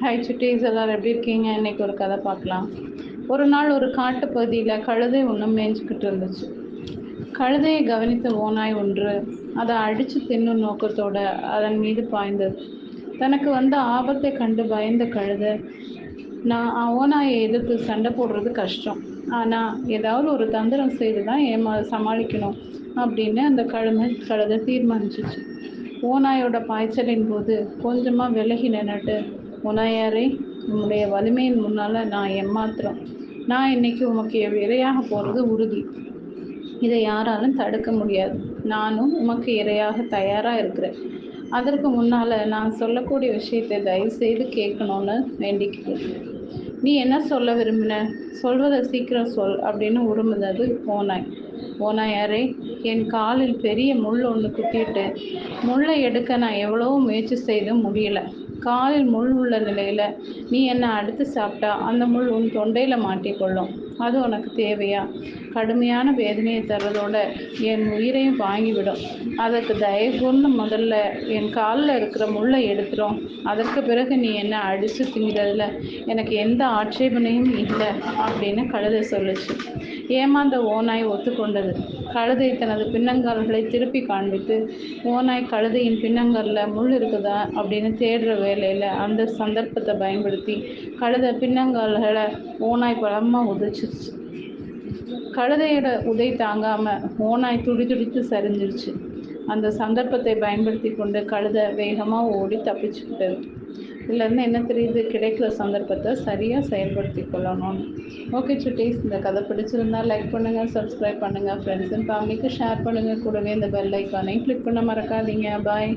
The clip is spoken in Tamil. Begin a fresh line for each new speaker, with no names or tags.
ஹாய் சுட்டீஸ் எல்லாரும் எப்படி இருக்கீங்க? இன்னைக்கு ஒரு கதை பார்க்கலாம். ஒரு நாள் ஒரு காட்டு பகுதியில் கழுதை ஒன்று மேய்ஞ்சிக்கிட்டு இருந்துச்சு. கழுதையை கவனித்த ஓனாய் ஒன்று அதை அடித்து தின்னும் நோக்கத்தோடு அதன் மீது பாய்ந்தது. தனக்கு வந்த ஆபத்தை கண்டு பயந்த கழுதை நான் ஓனாயை எதிர்த்து சண்டை போடுறது கஷ்டம். ஆனால் ஏதாவது ஒரு தந்திரம் செய்து தான் ஏமா சமாளிக்கணும் அப்படின்னு அந்த கழுமை கழுதை தீர்மானிச்சிச்சு. ஓநாயோட பாய்ச்சலின் போது கொஞ்சமாக விலகி நின்றுட்டு ஓநாயாரே உன்னுடைய வலிமையின் முன்னால் நான் எம்மாத்திரம் நான் இன்னைக்கு உமக்கு இரையாக போகிறது உறுதி. இதை யாராலும் தடுக்க முடியாது. நானும் உமக்கு இரையாக தயாராக இருக்கிறேன். அதற்கு முன்னால் நான் சொல்லக்கூடிய விஷயத்தை தயவு செய்து கேட்கணும்னு வேண்டிக்கிறேன். நீ என்ன சொல்ல விரும்பின? சொல்வதை சீக்கிரம் சொல் அப்படின்னு உருமுனது ஓனாய். ஓனாயாரே என் காலில் பெரிய முள் ஒன்று குத்திட்டு முள்ளை எடுக்க நான் எவ்வளவோ முயற்சி செய்தும் முடியல. காலில் முள் உள்ள நிலையில் நீ என்னை அடுத்து சாப்பிட்டா? அந்த முள் உன் தொண்டையில் மாட்டிக்கொள்ளும். அது உனக்கு தேவையா? கடுமையான வேதனையை தர்றதோட என் உயிரையும் வாங்கிவிடும். அதற்கு தயவுன்னு முதல்ல என் காலில் இருக்கிற முள்ளை எடுத்துரும். அதற்கு பிறகு நீ என்ன அடித்து திங்கிறதுல எனக்கு எந்த ஆட்சேபனையும் இல்லை அப்படின்னு கழுதை சொல்லுச்சு. ஏமாந்த ஓனாய் ஒத்துக்கொண்டது. கழுதை தனது பின்னங்கால்களை திருப்பி காண்பித்து ஓனாய் கழுதையின் பின்னங்காலில் முள் இருக்குதா? அப்படின்னு தேடுற வேலையில் அந்த சந்தர்ப்பத்தை பயன்படுத்தி கழுதை பின்னங்கால்களை ஓனாய் பலமாக உதிச்சிருச்சு கழுதையோட உதை தாங்காமல் ஓனாய் துடி துடித்து சரிஞ்சிருச்சு. அந்த சந்தர்ப்பத்தை பயன்படுத்தி கொண்டு கழுதை வேகமாக ஓடி தப்பிச்சுக்கிட்டது. இதுலேருந்து என்ன தெரியுது? கிடைக்கிற சந்தர்ப்பத்தை சரியாக செயல்படுத்தி கொள்ளணும்னு ஓகே சுட்டீஸ் இந்த கதை பிடிச்சிருந்தா லைக் பண்ணுங்கள் சப்ஸ்கிரைப் பண்ணுங்கள் ஃப்ரெண்ட்ஸ் அண்ட் ஃபேமிலிக்கு ஷேர் பண்ணுங்கள் கூடவே இந்த பெல் ஐக்கானையும் கிளிக் பண்ண மறக்காதீங்க. பாய்